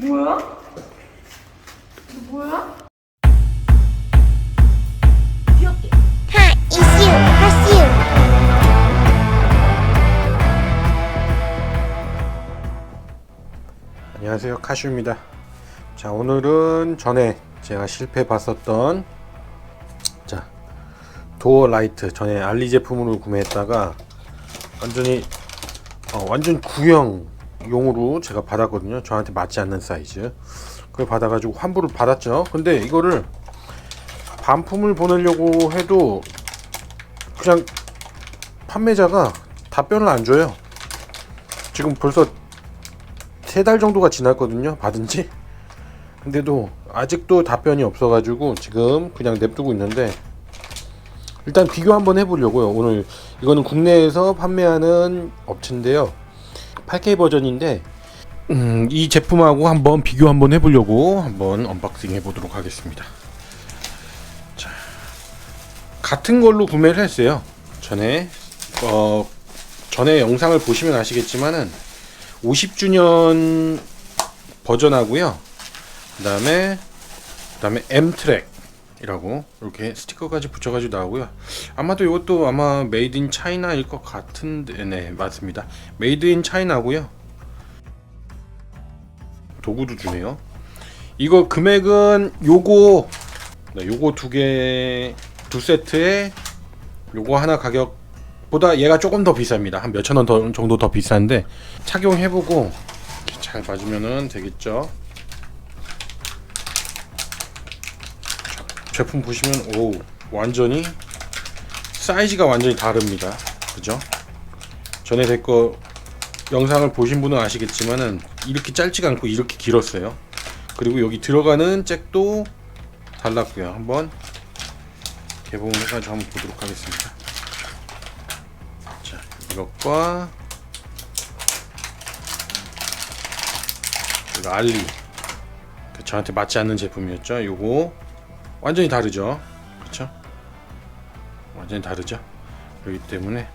뭐야? 이거 뭐야? 귀엽게. 안녕하세요 카슈입니다 자 오늘은 전에 제가 실패 봤었던 자 도어 라이트 전에 알리 제품으로 구매했다가 완전히 어, 완전 구형 용으로 제가 받았거든요. 저한테 맞지 않는 사이즈. 그걸 받아가지고 환불을 받았죠. 근데 이거를 반품을 보내려고 해도 그냥 판매자가 답변을 안 줘요. 지금 벌써 세 달 정도가 지났거든요. 받은 지. 근데도 아직도 답변이 없어가지고 지금 그냥 냅두고 있는데 일단 비교 한번 해보려고요. 오늘 이거는 국내에서 판매하는 업체인데요 8K 버전인데 음, 이 제품하고 한번 비교 한번 해보려고 한번 언박싱 해보도록 하겠습니다. 자, 같은 걸로 구매를 했어요. 전에 어, 전에 영상을 보시면 아시겠지만은 50주년 버전하고요. 그다음에 그다음에 M 트랙 이라고 이렇게 스티커까지 붙여가지고 나오고요. 아마도 이것도 아마 메이드 인 차이나일 것 같은데 네 맞습니다. 메이드 인 차이나고요. 도구도 주네요. 이거 금액은 요거 네, 요거 두 개 두 세트에 요거 하나 가격 보다 얘가 조금 더 비쌉니다. 한 몇천 원 더- 정도 더 비싼데 착용해보고 잘 맞으면은 되겠죠. 제품 보시면 오 완전히 사이즈가 완전히 다릅니다. 그죠? 전에 제 거 영상을 보신 분은 아시겠지만은 이렇게 짧지가 않고 이렇게 길었어요. 그리고 여기 들어가는 잭도 달랐고요. 한번 개봉을 해가지고 한번 보도록 하겠습니다. 자, 이것과 알리 그 저한테 맞지 않는 제품이었죠. 요거 완전히 다르죠. 그렇죠? 완전히 다르죠. 그렇기 때문에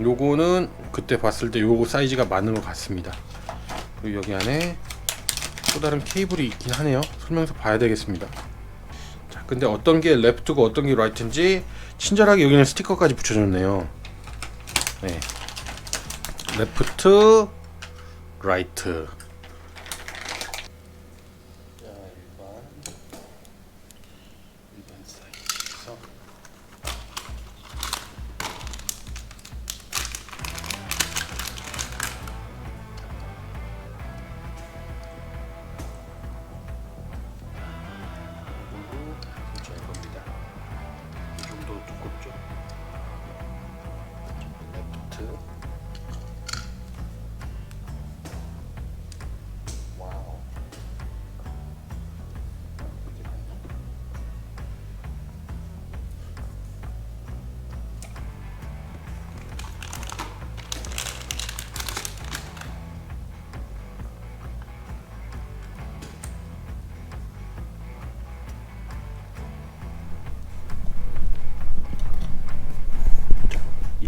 요거는 그때 봤을 때 요거 사이즈가 맞는 것 같습니다. 그리고 여기 안에 또 다른 케이블이 있긴 하네요. 설명서 봐야 되겠습니다. 자, 근데 어떤 게 레프트고 어떤 게 라이트인지 친절하게 여기는 스티커까지 붙여줬네요. 네. 레프트, 라이트.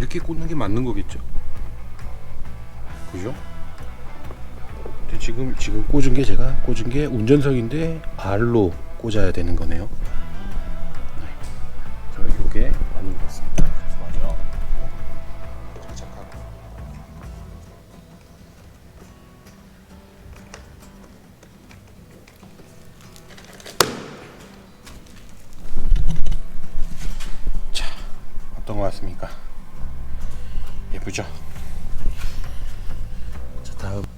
이렇게 꽂는 게 맞는 거겠죠? 그죠? 근데 지금 지금 꽂은 게 제가 꽂은 게 운전석인데 R로 꽂아야 되는 거네요. 네. 그래서 이게 맞는 것 같습니다. 맞아. 착착하고. 자, 어떤 것 같습니까? 예쁘죠? 자, 다음.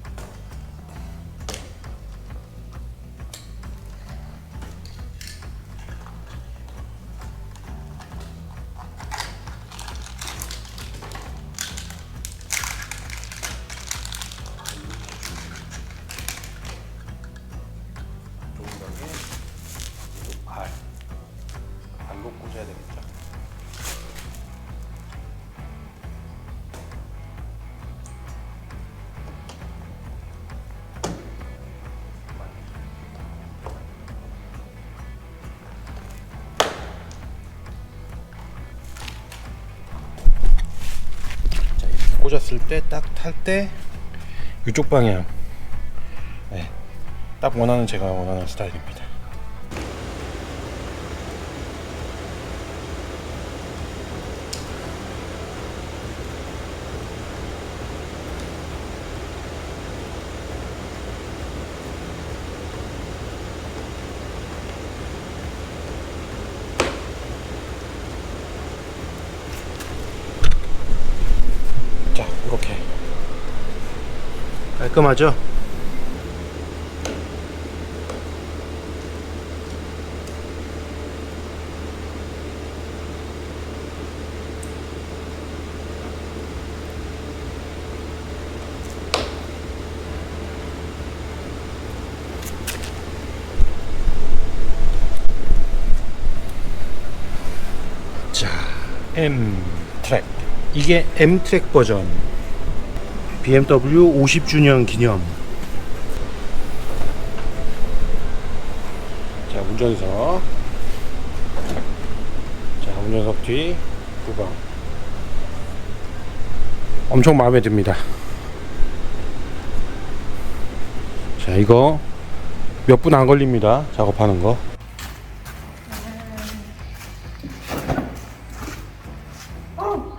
꽂았을 때 딱 탈 때 이쪽 방향 네. 딱 원하는 제가 원하는 스타일입니다. 자, 이렇게 깔끔하죠? 자, M 트랙. 이게 M 트랙 버전. BMW 50주년 기념. 자, 운전석. 자, 운전석 뒤 후방. 엄청 마음에 듭니다. 자, 이거 몇 분 안 걸립니다. 작업하는 거. 어?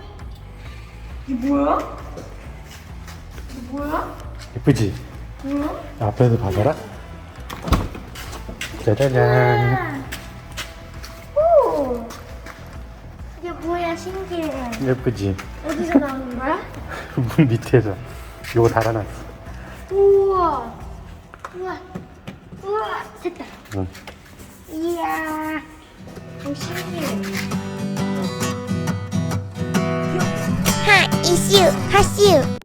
뭐야? 뭐야? 예쁘지? 뭐야? 앞에서 봐봐라. 짜자잔. 오! 이게 뭐야, 신기해. 예쁘지? 어디서 나오는 거야? 문 밑에서. 요거 달아놨어. 우와. 우와. 우와. 됐다. 응. 이야. 오, 신기해. 하, 이슈, 하슈.